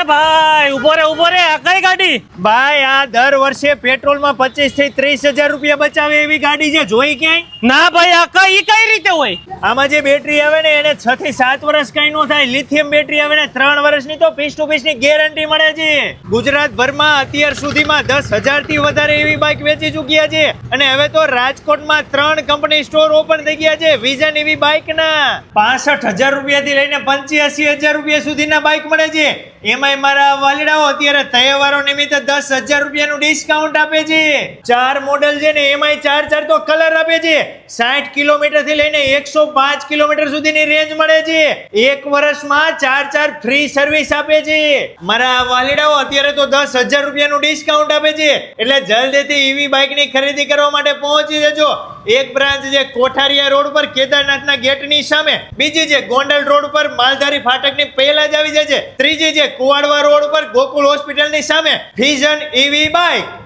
拜拜。ભાઈ ઊભો રે ઊભો રે. આ કઈ ગાડી? ભાઈ આ દર વર્ષે પેટ્રોલમાં પચીસથી ત્રીસ હજાર રૂપિયા બચાવે એવી ગાડી છે. જોઈ ક્યાંય? ના ભાઈ આ કઈ કઈ રીતે હોય? આમાં જે બેટરી આવે ને એને છ થી સાત વર્ષ કઈ નો થાય. લિથિયમ બેટરી આવે ને ત્રણ વર્ષની તો પીસ ટુ પીસની ગેરંટી મળે છે. ગુજરાતભરમાં અત્યાર સુધીમાં દસ હજારથી વધારે એવી બાઇક વેચી ચૂક્યા છે. અને હવે તો રાજકોટમાં ત્રણ કંપની સ્ટોર ઓપન થઈ ગયા છે. વિઝન એવી બાઇક ના. પાસઠ હજાર રૂપિયા થી લઈને પંચ્યાસી હજાર રૂપિયા સુધીના બાઇક મળે છે. એમાંય મારા વાલીડાઓ, અત્યારે તહેવારો નિમિત્તે દસ હજાર રૂપિયાનું ડિસ્કાઉન્ટ આપે છે. ચાર મોડેલ છે ને, એમાંય ચાર ચાર તો કલર આપે છે. સાઠ કિલોમીટરથી લઈને એકસો પાંચ કિલોમીટર સુધીની રેન્જ મળે છે. એક વર્ષમાં ચાર ચાર ફ્રી સર્વિસ આપે છે. મારા વાલીડાઓ, અત્યારે તો દસ હજાર રૂપિયાનું ડિસ્કાઉન્ટ આપે છે. એટલે જલ્દીથી ઈવી બાઇકની ખરીદી કરવા માટે પહોંચી જજો. એક બ્રાન્ચ જે કોઠારિયા રોડ પર કેદારનાથના ગેટની સામે, બીજી છે ગોંડલ રોડ પર માલધારી ફાટકની પહેલા જ આવી જાય છે. ત્રીજી છે કુવાડવા રોડ પર ગોકુળ હોસ્પિટલની સામે ફિઝન ઈવી બાઇક